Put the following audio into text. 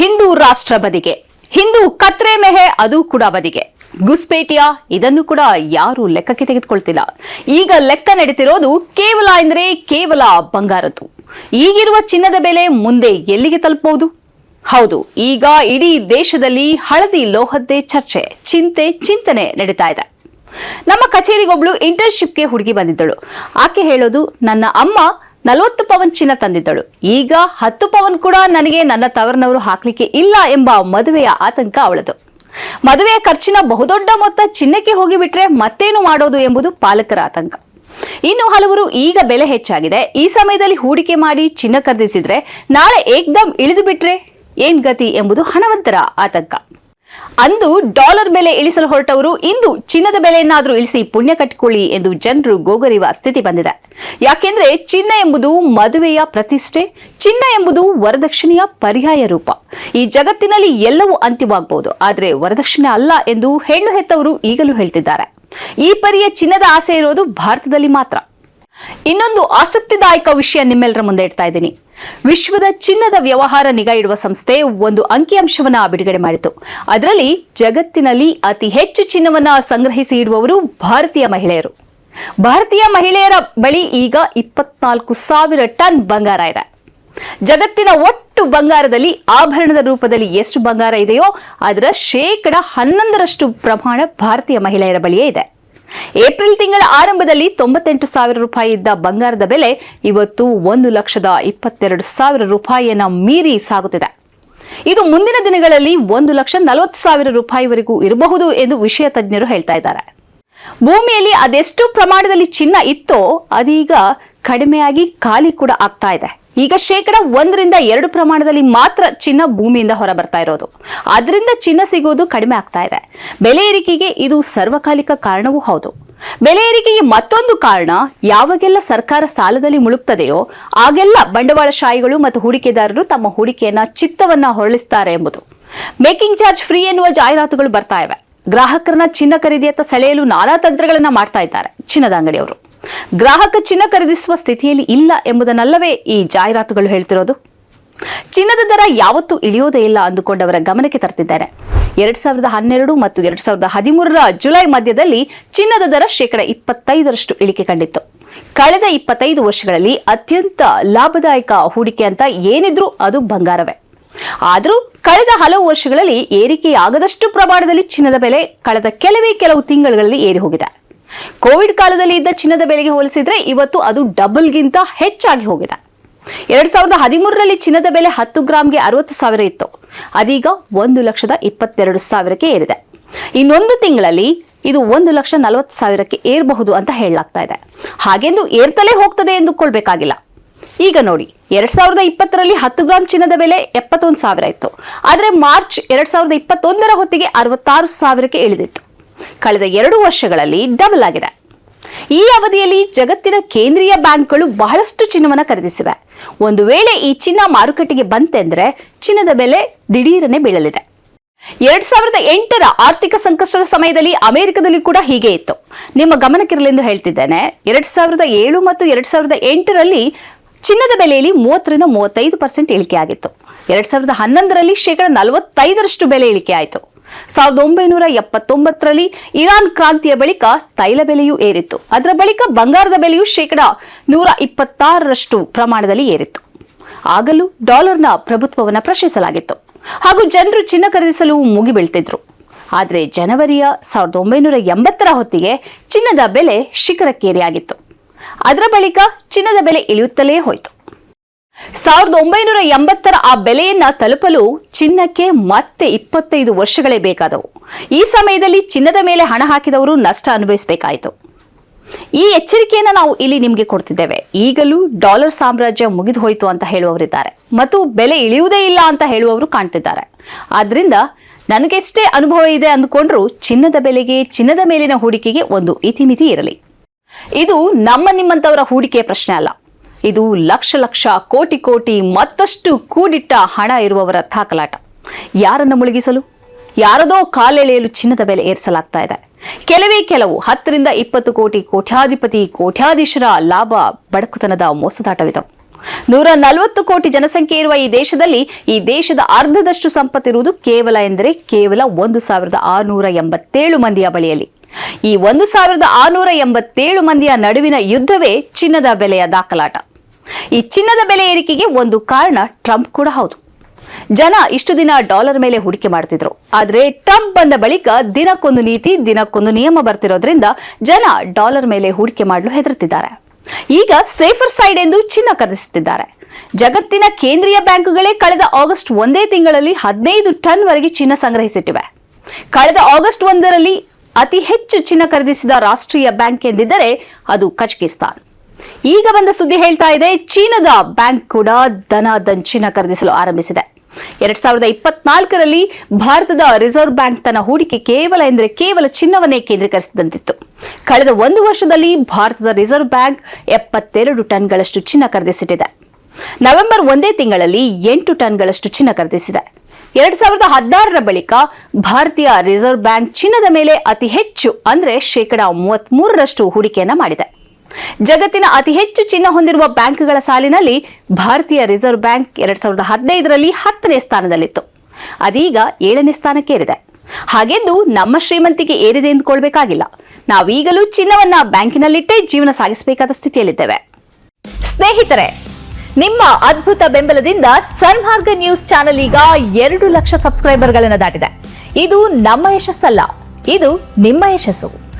ಹಿಂದೂ ರಾಷ್ಟ್ರ ಬದಿಗೆ. ಹಿಂದೂ ಕತ್ರೆ ಮೆಹೆ ಅದು ಕೂಡ ಬದಿಗೆ. ಗುಸ್ಪೇಟಿಯಾ ಇದನ್ನು ಕೂಡ ಯಾರು ಲೆಕ್ಕಕ್ಕೆ ತೆಗೆದುಕೊಳ್ತಿಲ್ಲ. ಈಗ ಲೆಕ್ಕ ನಡೀತಿರೋದು ಕೇವಲ ಎಂದರೆ ಕೇವಲ ಬಂಗಾರದ್ದು. ಈಗಿರುವ ಚಿನ್ನದ ಬೆಲೆ ಮುಂದೆ ಎಲ್ಲಿಗೆ ತಲುಪಬಹುದು? ಹೌದು, ಈಗ ಇಡೀ ದೇಶದಲ್ಲಿ ಹಳದಿ ಲೋಹದ್ದೇ ಚರ್ಚೆ, ಚಿಂತೆ, ಚಿಂತನೆ ನಡೀತಾ ಇದೆ. ನಮ್ಮ ಕಚೇರಿಗೊಬ್ಳು ಇಂಟರ್ನ್ಶಿಪ್ಗೆ ಹುಡುಗಿ ಬಂದಿದ್ದಳು. ಆಕೆ ಹೇಳೋದು, ನನ್ನ ಅಮ್ಮ ನಲವತ್ತು ಪವನ್ ಚಿನ್ನ ತಂದಿದ್ದಳು. ಈಗ ಹತ್ತು ಪವನ್ ಕೂಡ ನನಗೆ ನನ್ನ ತವರನವರು ಹಾಕ್ಲಿಕ್ಕೆ ಇಲ್ಲ ಎಂಬ ಮದುವೆಯ ಆತಂಕ ಅವಳದು. ಮದುವೆಯ ಖರ್ಚಿನ ಬಹುದೊಡ್ಡ ಮೊತ್ತ ಚಿನ್ನಕ್ಕೆ ಹೋಗಿಬಿಟ್ರೆ ಮತ್ತೇನು ಮಾಡೋದು ಎಂಬುದು ಪಾಲಕರ ಆತಂಕ. ಇನ್ನು ಹಲವರು ಈಗ ಬೆಲೆ ಹೆಚ್ಚಾಗಿದೆ. ಈ ಸಮಯದಲ್ಲಿ ಹೂಡಿಕೆ ಮಾಡಿ ಚಿನ್ನ ಖರೀದಿಸಿದ್ರೆ ನಾಳೆ ಏಕ್ದಮ್ ಇಳಿದು ಬಿಟ್ರೆ ಏನ್ ಗತಿ ಎಂಬುದು ಹಣವಂತರ ಆತಂಕ. ಅಂದು ಡಾಲರ್ ಬೆಲೆ ಇಳಿಸಲು ಹೊರಟವರು ಇಂದು ಚಿನ್ನದ ಬೆಲೆಯನ್ನಾದರೂ ಇಳಿಸಿ ಪುಣ್ಯ ಕಟ್ಟಿಕೊಳ್ಳಿ ಎಂದು ಜನರು ಗೋಗರಿಯುವ ಸ್ಥಿತಿ ಬಂದಿದೆ. ಯಾಕೆಂದ್ರೆ ಚಿನ್ನ ಎಂಬುದು ಮದುವೆಯ ಪ್ರತಿಷ್ಠೆ, ಚಿನ್ನ ಎಂಬುದು ವರದಕ್ಷಿಣೆಯ ಪರ್ಯಾಯ ರೂಪ. ಈ ಜಗತ್ತಿನಲ್ಲಿ ಎಲ್ಲವೂ ಅಂತ್ಯವಾಗಬಹುದು ಆದರೆ ವರದಕ್ಷಿಣೆ ಅಲ್ಲ ಎಂದು ಹೆಣ್ಣು ಹೆತ್ತವರು ಈಗಲೂ ಹೇಳ್ತಿದ್ದಾರೆ. ಈ ಪರಿಯ ಚಿನ್ನದ ಆಸೆ ಇರೋದು ಭಾರತದಲ್ಲಿ ಮಾತ್ರ. ಇನ್ನೊಂದು ಆಸಕ್ತಿದಾಯಕ ವಿಷಯ ನಿಮ್ಮೆಲ್ಲರ ಮುಂದೆ ಇಡ್ತಾ ಇದ್ದೀನಿ. ವಿಶ್ವದ ಚಿನ್ನದ ವ್ಯವಹಾರ ನಿಗಾ ಇಡುವ ಸಂಸ್ಥೆ ಒಂದು ಅಂಕಿಅಂಶವನ್ನ ಬಿಡುಗಡೆ ಮಾಡಿತು. ಅದರಲ್ಲಿ ಜಗತ್ತಿನಲ್ಲಿ ಅತಿ ಹೆಚ್ಚು ಚಿನ್ನವನ್ನ ಸಂಗ್ರಹಿಸಿ ಇಡುವವರು ಭಾರತೀಯ ಮಹಿಳೆಯರು. ಭಾರತೀಯ ಮಹಿಳೆಯರ ಬಳಿ ಈಗ ಇಪ್ಪತ್ನಾಲ್ಕು ಸಾವಿರ ಟನ್ ಬಂಗಾರ ಇದೆ. ಜಗತ್ತಿನ ಒಟ್ಟು ಬಂಗಾರದಲ್ಲಿ ಆಭರಣದ ರೂಪದಲ್ಲಿ ಎಷ್ಟು ಬಂಗಾರ ಇದೆಯೋ ಅದರ ಶೇಕಡ ಹನ್ನೊಂದರಷ್ಟು ಪ್ರಮಾಣ ಭಾರತೀಯ ಮಹಿಳೆಯರ ಬಳಿಯೇ ಇದೆ. ಏಪ್ರಿಲ್ ತಿಂಗಳ ಆರಂಭದಲ್ಲಿ ತೊಂಬತ್ತೆಂಟು ಸಾವಿರ ರೂಪಾಯಿ ಇದ್ದ ಬಂಗಾರದ ಬೆಲೆ ಇವತ್ತು ಒಂದು ಲಕ್ಷದ ಇಪ್ಪತ್ತೆರಡು ಸಾವಿರ ರೂಪಾಯಿಯನ್ನು ಮೀರಿ ಸಾಗುತ್ತಿದೆ. ಇದು ಮುಂದಿನ ದಿನಗಳಲ್ಲಿ ಒಂದು ಲಕ್ಷ ನಲವತ್ತು ಸಾವಿರ ರೂಪಾಯಿವರೆಗೂ ಇರಬಹುದು ಎಂದು ವಿಷಯ ತಜ್ಞರು ಹೇಳ್ತಾ ಇದ್ದಾರೆ. ಭೂಮಿಯಲ್ಲಿ ಅದೆಷ್ಟು ಪ್ರಮಾಣದಲ್ಲಿ ಚಿನ್ನ ಇತ್ತೋ ಅದೀಗ ಕಡಿಮೆಯಾಗಿ ಖಾಲಿ ಕೂಡ ಆಗ್ತಾ ಇದೆ. ಈಗ ಶೇಕಡ ಒಂದರಿಂದ ಎರಡು ಪ್ರಮಾಣದಲ್ಲಿ ಮಾತ್ರ ಚಿನ್ನ ಭೂಮಿಯಿಂದ ಹೊರ ಬರ್ತಾ ಇರೋದು. ಅದರಿಂದ ಚಿನ್ನ ಸಿಗೋದು ಕಡಿಮೆ ಆಗ್ತಾ ಇದೆ. ಬೆಲೆ ಏರಿಕೆಗೆ ಇದು ಸರ್ವಕಾಲಿಕ ಕಾರಣವೂ ಹೌದು. ಬೆಲೆ ಏರಿಕೆಗೆ ಮತ್ತೊಂದು ಕಾರಣ ಯಾವಾಗೆಲ್ಲ ಸರ್ಕಾರ ಸಾಲದಲ್ಲಿ ಮುಳುಗ್ತದೆಯೋ ಆಗೆಲ್ಲ ಬಂಡವಾಳಶಾಹಿಗಳು ಮತ್ತು ಹೂಡಿಕೆದಾರರು ತಮ್ಮ ಹೂಡಿಕೆಯನ್ನ ಚಿತ್ತವನ್ನ ಹೊರಳಿಸ್ತಾರೆ ಎಂಬುದು. ಮೇಕಿಂಗ್ ಚಾರ್ಜ್ ಫ್ರೀ ಎನ್ನುವ ಜಾಹೀರಾತುಗಳು ಬರ್ತಾ ಇವೆ. ಗ್ರಾಹಕರನ್ನ ಚಿನ್ನ ಖರೀದಿಯತ್ತ ಸೆಳೆಯಲು ನಾನಾ ತಂತ್ರಗಳನ್ನ ಮಾಡ್ತಾ ಇದ್ದಾರೆ. ಚಿನ್ನದ ಅಂಗಡಿಯವರು. ಗ್ರಾಹಕ ಚಿನ್ನ ಖರೀದಿಸುವ ಸ್ಥಿತಿಯಲ್ಲಿ ಇಲ್ಲ ಎಂಬುದನ್ನಲ್ಲವೇ ಈ ಜಾಹೀರಾತುಗಳು ಹೇಳ್ತಿರೋದು? ಚಿನ್ನದ ದರ ಯಾವತ್ತೂ ಇಳಿಯೋದೇ ಇಲ್ಲ ಅಂದುಕೊಂಡವರ ಗಮನಕ್ಕೆ ತರ್ತಿದ್ದಾರೆ ಎರಡ್ ಸಾವಿರದ ಹನ್ನೆರಡು ಮತ್ತು ಎರಡ್ ಸಾವಿರದ ಹದಿಮೂರರ ಜುಲೈ ಮಧ್ಯದಲ್ಲಿ ಚಿನ್ನದ ದರ ಶೇಕಡ ಇಪ್ಪತ್ತೈದರಷ್ಟು ಇಳಿಕೆ ಕಂಡಿತ್ತು. ಕಳೆದ ಇಪ್ಪತ್ತೈದು ವರ್ಷಗಳಲ್ಲಿ ಅತ್ಯಂತ ಲಾಭದಾಯಕ ಹೂಡಿಕೆ ಅಂತ ಏನಿದ್ರೂ ಅದು ಬಂಗಾರವೇ. ಆದರೂ ಕಳೆದ ಹಲವು ವರ್ಷಗಳಲ್ಲಿ ಏರಿಕೆಯಾಗದಷ್ಟು ಪ್ರಮಾಣದಲ್ಲಿ ಚಿನ್ನದ ಬೆಲೆ ಕಳೆದ ಕೆಲವೇ ಕೆಲವು ತಿಂಗಳುಗಳಲ್ಲಿ ಏರಿ ಹೋಗಿದೆ ಕೋವಿಡ್ ಕಾಲದಲ್ಲಿ ಇದ್ದ ಚಿನ್ನದ ಬೆಲೆಗೆ ಹೋಲಿಸಿದ್ರೆ ಇವತ್ತು ಅದು ಡಬಲ್ಗಿಂತ ಹೆಚ್ಚಾಗಿ ಹೋಗಿದೆ. ಎರಡ್ ಸಾವಿರದ ಹದಿಮೂರರಲ್ಲಿ ಚಿನ್ನದ ಬೆಲೆ ಹತ್ತು ಗ್ರಾಂಗೆ ಅರವತ್ತು ಸಾವಿರ ಇತ್ತು. ಅದೀಗ ಒಂದು ಲಕ್ಷದ ಇಪ್ಪತ್ತೆರಡು ಸಾವಿರಕ್ಕೆ ಏರಿದೆ. ಇನ್ನೊಂದು ತಿಂಗಳಲ್ಲಿ ಇದು ಒಂದು ಲಕ್ಷ ನಲವತ್ತು ಸಾವಿರಕ್ಕೆ ಏರಬಹುದು ಅಂತ ಹೇಳಲಾಗ್ತಾ ಇದೆ. ಹಾಗೆಂದು ಏರ್ತಲೇ ಹೋಗ್ತದೆ ಎಂದುಕೊಳ್ಬೇಕಾಗಿಲ್ಲ. ಈಗ ನೋಡಿ, ಎರಡ್ ಸಾವಿರದ ಇಪ್ಪತ್ತರಲ್ಲಿ ಹತ್ತು ಗ್ರಾಂ ಚಿನ್ನದ ಬೆಲೆ ಎಪ್ಪತ್ತೊಂದು ಸಾವಿರ ಇತ್ತು. ಆದರೆ ಮಾರ್ಚ್ ಎರಡ್ ಸಾವಿರದ ಇಪ್ಪತ್ತೊಂದರ ಹೊತ್ತಿಗೆ ಅರವತ್ತಾರು ಸಾವಿರಕ್ಕೆ ಇಳಿದಿತ್ತು. ಕಳೆದ ಎರಡು ವರ್ಷಗಳಲ್ಲಿ ಡಬಲ್ ಆಗಿದೆ. ಈ ಅವಧಿಯಲ್ಲಿ ಜಗತ್ತಿನ ಕೇಂದ್ರೀಯ ಬ್ಯಾಂಕ್ಗಳು ಬಹಳಷ್ಟು ಚಿನ್ನವನ್ನು ಖರೀದಿಸಿವೆ. ಒಂದು ವೇಳೆ ಈ ಚಿನ್ನ ಮಾರುಕಟ್ಟೆಗೆ ಬಂತೆಂದ್ರೆ ಚಿನ್ನದ ಬೆಲೆ ದಿಢೀರನೆ ಬೀಳಲಿದೆ. ಎರಡ್ ಸಾವಿರದ ಎಂಟರ ಆರ್ಥಿಕ ಸಂಕಷ್ಟದ ಸಮಯದಲ್ಲಿ ಅಮೆರಿಕದಲ್ಲಿ ಕೂಡ ಹೀಗೆ ಇತ್ತು. ನಿಮ್ಮ ಗಮನಕ್ಕಿರಲೆಂದು ಹೇಳ್ತಿದ್ದೇನೆ, ಎರಡ್ ಸಾವಿರದ ಏಳು ಮತ್ತು ಎರಡ್ ಸಾವಿರದ ಎಂಟರಲ್ಲಿ ಚಿನ್ನದ ಬೆಲೆಯಲ್ಲಿ ಮೂವತ್ತರಿಂದ ಮೂವತ್ತೈದು ಪರ್ಸೆಂಟ್ ಇಳಿಕೆ ಆಗಿತ್ತು ಎರಡ್ ಸಾವಿರದ ಹನ್ನೊಂದರಲ್ಲಿ ಶೇಕಡ ನಲವತ್ತೈದರಷ್ಟು ಬೆಲೆ ಇಳಿಕೆ ಆಯಿತು ಸಾವಿರದ ಒಂಬೈನೂರ ಎಪ್ಪತ್ತೊಂಬತ್ತರಲ್ಲಿ ಇರಾನ್ ಕ್ರಾಂತಿಯ ಬಳಿಕ ತೈಲ ಬೆಲೆಯೂ ಏರಿತ್ತು. ಅದರ ಬಳಿಕ ಬಂಗಾರದ ಬೆಲೆಯು ಶೇಕಡ ನೂರ ಇಪ್ಪತ್ತಾರರಷ್ಟು ಪ್ರಮಾಣದಲ್ಲಿ ಏರಿತ್ತು. ಆಗಲೂ ಡಾಲರ್ನ ಪ್ರಭುತ್ವವನ್ನು ಪ್ರಶ್ನಿಸಲಾಗಿತ್ತು. ಹಾಗೂ ಜನರು ಚಿನ್ನ ಖರೀದಿಸಲು ಮುಗಿಬೀಳ್ತಿದ್ರು. ಆದರೆ ಜನವರಿಯ ಸಾವಿರದ ಒಂಬೈನೂರ ಎಂಬತ್ತರ ಹೊತ್ತಿಗೆ ಚಿನ್ನದ ಬೆಲೆ ಶಿಖರಕ್ಕೇರಿಯಾಗಿತ್ತು. ಅದರ ಬಳಿಕ ಚಿನ್ನದ ಬೆಲೆ ಇಳಿಯುತ್ತಲೇ ಹೋಯಿತು. ಸಾವಿರದ ಒಂಬೈನೂರ ಎಂಬತ್ತರ ಆ ಬೆಲೆಯನ್ನ ತಲುಪಲು ಚಿನ್ನಕ್ಕೆ ಮತ್ತೆ ಇಪ್ಪತ್ತೈದು ವರ್ಷಗಳೇ ಬೇಕಾದವು. ಈ ಸಮಯದಲ್ಲಿ ಚಿನ್ನದ ಮೇಲೆ ಹಣ ಹಾಕಿದವರು ನಷ್ಟ ಅನುಭವಿಸಬೇಕಾಯಿತು. ಈ ಎಚ್ಚರಿಕೆಯನ್ನು ನಾವು ಇಲ್ಲಿ ನಿಮಗೆ ಕೊಡ್ತಿದ್ದೇವೆ. ಈಗಲೂ ಡಾಲರ್ ಸಾಮ್ರಾಜ್ಯ ಮುಗಿದು ಹೋಯಿತು ಅಂತ ಹೇಳುವವರಿದ್ದಾರೆ. ಮತ್ತು ಬೆಲೆ ಇಳಿಯುವುದೇ ಇಲ್ಲ ಅಂತ ಹೇಳುವವರು ಕಾಣ್ತಿದ್ದಾರೆ. ಆದ್ದರಿಂದ ನನಗೆಷ್ಟೇ ಅನುಭವ ಇದೆ ಅಂದುಕೊಂಡ್ರೂ ಚಿನ್ನದ ಬೆಲೆಗೆ, ಚಿನ್ನದ ಮೇಲಿನ ಹೂಡಿಕೆಗೆ ಒಂದು ಇತಿಮಿತಿ ಇರಲಿ. ಇದು ನಮ್ಮ ನಿಮ್ಮಂತವರ ಹೂಡಿಕೆಯ ಪ್ರಶ್ನೆ ಅಲ್ಲ. ಇದು ಲಕ್ಷ ಲಕ್ಷ, ಕೋಟಿ ಕೋಟಿ, ಮತ್ತಷ್ಟು ಕೂಡಿಟ್ಟ ಹಣ ಇರುವವರ ತಾಕಲಾಟ ಯಾರನ್ನು ಮುಳುಗಿಸಲು? ಯಾರದೋ ಕಾಲೆಳೆಯಲು ಚಿನ್ನದ ಬೆಲೆ ಏರಿಸಲಾಗ್ತಾ ಇದೆ. ಕೆಲವೇ ಕೆಲವು ಹತ್ತರಿಂದ ಇಪ್ಪತ್ತು ಕೋಟಿ ಕೋಟ್ಯಾಧಿಪತಿ, ಕೋಟ್ಯಾಧೀಶರ ಲಾಭ ಬಡಕುತನದ ಮೋಸದಾಟವಿದವು ನೂರ ನಲವತ್ತು ಕೋಟಿ ಜನಸಂಖ್ಯೆ ಇರುವ ಈ ದೇಶದಲ್ಲಿ ಈ ದೇಶದ ಅರ್ಧದಷ್ಟು ಸಂಪತ್ತಿರುವುದು ಕೇವಲ ಎಂದರೆ ಕೇವಲ ಒಂದು ಸಾವಿರದ ಆರುನೂರ ಎಂಬತ್ತೇಳು ಮಂದಿಯ ಬಳಿಯಲ್ಲಿ. ಈ ಒಂದು ಸಾವಿರದ ಆರುನೂರ ಎಂಬತ್ತೇಳು ಮಂದಿಯ ನಡುವಿನ ಯುದ್ಧವೇ ಚಿನ್ನದ ಬೆಲೆಯ ದಾಖಲಾಟ. ಈ ಚಿನ್ನದ ಬೆಲೆ ಏರಿಕೆಗೆ ಒಂದು ಕಾರಣ ಟ್ರಂಪ್ ಕೂಡ ಹೌದು. ಜನ ಇಷ್ಟು ದಿನ ಡಾಲರ್ ಮೇಲೆ ಹೂಡಿಕೆ ಮಾಡ್ತಿದ್ರು. ಆದ್ರೆ ಟ್ರಂಪ್ ಬಂದ ಬಳಿಕ ದಿನಕ್ಕೊಂದು ನೀತಿ, ದಿನಕ್ಕೊಂದು ನಿಯಮ ಬರ್ತಿರೋದ್ರಿಂದ ಜನ ಡಾಲರ್ ಮೇಲೆ ಹೂಡಿಕೆ ಮಾಡಲು ಹೆದರುತ್ತಿದ್ದಾರೆ ಈಗ ಸೇಫರ್ ಸೈಡ್ ಎಂದು ಚಿನ್ನ ಖರೀದಿಸುತ್ತಿದ್ದಾರೆ ಜಗತ್ತಿನ ಕೇಂದ್ರೀಯ ಬ್ಯಾಂಕುಗಳೇ ಕಳೆದ ಆಗಸ್ಟ್ ಒಂದೇ ತಿಂಗಳಲ್ಲಿ ಹದಿನೈದು ಟನ್ ವರೆಗೆ ಚಿನ್ನ ಸಂಗ್ರಹಿಸಿಟ್ಟಿವೆ. ಕಳೆದ ಆಗಸ್ಟ್ ಒಂದರಲ್ಲಿ ಅತಿ ಹೆಚ್ಚು ಚಿನ್ನ ಖರೀದಿಸಿದ ರಾಷ್ಟ್ರೀಯ ಬ್ಯಾಂಕ್ ಎಂದಿದ್ದರೆ ಅದು ಕಜಕಿಸ್ತಾನ್. ಈಗ ಬಂದ ಸುದ್ದಿ ಹೇಳ್ತಾ ಇದೆ, ಚೀನಾದ ಬ್ಯಾಂಕ್ ಕೂಡ ದನ ದಂಚಿನ ಖರೀದಿಸಲು ಆರಂಭಿಸಿದೆ. ಎರಡ್ ಸಾವಿರದ ಇಪ್ಪತ್ನಾಲ್ಕರಲ್ಲಿ ಭಾರತದ ರಿಸರ್ವ್ ಬ್ಯಾಂಕ್ ತನ್ನ ಹೂಡಿಕೆ ಕೇವಲ ಎಂದರೆ ಕೇವಲ ಚಿನ್ನವನ್ನೇ ಕೇಂದ್ರೀಕರಿಸಿದಂತಿತ್ತು. ಕಳೆದ ಒಂದು ವರ್ಷದಲ್ಲಿ ಭಾರತದ ರಿಸರ್ವ್ ಬ್ಯಾಂಕ್ ಎಪ್ಪತ್ತೆರಡು ಟನ್ಗಳಷ್ಟು ಚಿನ್ನ ಖರೀದಿಸಿಟ್ಟಿದೆ. ನವೆಂಬರ್ ಒಂದೇ ತಿಂಗಳಲ್ಲಿ ಎಂಟು ಟನ್ಗಳಷ್ಟು ಚಿನ್ನ ಖರೀದಿಸಿದೆ. ಎರಡ್ ಸಾವಿರದ ಹದಿನಾರರ ಬಳಿಕ ಭಾರತೀಯ ರಿಸರ್ವ್ ಬ್ಯಾಂಕ್ ಚಿನ್ನದ ಮೇಲೆ ಅತಿ ಹೆಚ್ಚು, ಅಂದರೆ ಶೇಕಡಾ ಮೂವತ್ಮೂರರಷ್ಟು ಹೂಡಿಕೆಯನ್ನ ಮಾಡಿದೆ. ಜಗತ್ತಿನ ಅತಿ ಹೆಚ್ಚು ಚಿನ್ನ ಹೊಂದಿರುವ ಬ್ಯಾಂಕ್ಗಳ ಸಾಲಿನಲ್ಲಿ ಭಾರತೀಯ ರಿಸರ್ವ್ ಬ್ಯಾಂಕ್ ಎರಡ್ ಸಾವಿರದ ಹದಿನೈದರಲ್ಲಿ ಹತ್ತನೇ ಸ್ಥಾನದಲ್ಲಿತ್ತು. ಅದೀಗ ಏಳನೇ ಸ್ಥಾನಕ್ಕೇರಿದೆ. ಹಾಗೆಂದು ನಮ್ಮ ಶ್ರೀಮಂತಿಕೆ ಏರಿದೆ ಎಂದುಕೊಳ್ಬೇಕಾಗಿಲ್ಲ. ನಾವೀಗಲೂ ಚಿನ್ನವನ್ನ ಬ್ಯಾಂಕಿನಲ್ಲಿಟ್ಟೇ ಜೀವನ ಸಾಗಿಸಬೇಕಾದ ಸ್ಥಿತಿಯಲ್ಲಿದ್ದೇವೆ. ಸ್ನೇಹಿತರೆ, ನಿಮ್ಮ ಅದ್ಭುತ ಬೆಂಬಲದಿಂದ ಸನ್ಮಾರ್ಗ ನ್ಯೂಸ್ ಚಾನೆಲ್ ಈಗ ಎರಡು ಲಕ್ಷ ಸಬ್ಸ್ಕ್ರೈಬರ್ಗಳನ್ನು ದಾಟಿದೆ. ಇದು ನಮ್ಮ ಯಶಸ್ಸಲ್ಲ, ಇದು ನಿಮ್ಮ ಯಶಸ್ಸು.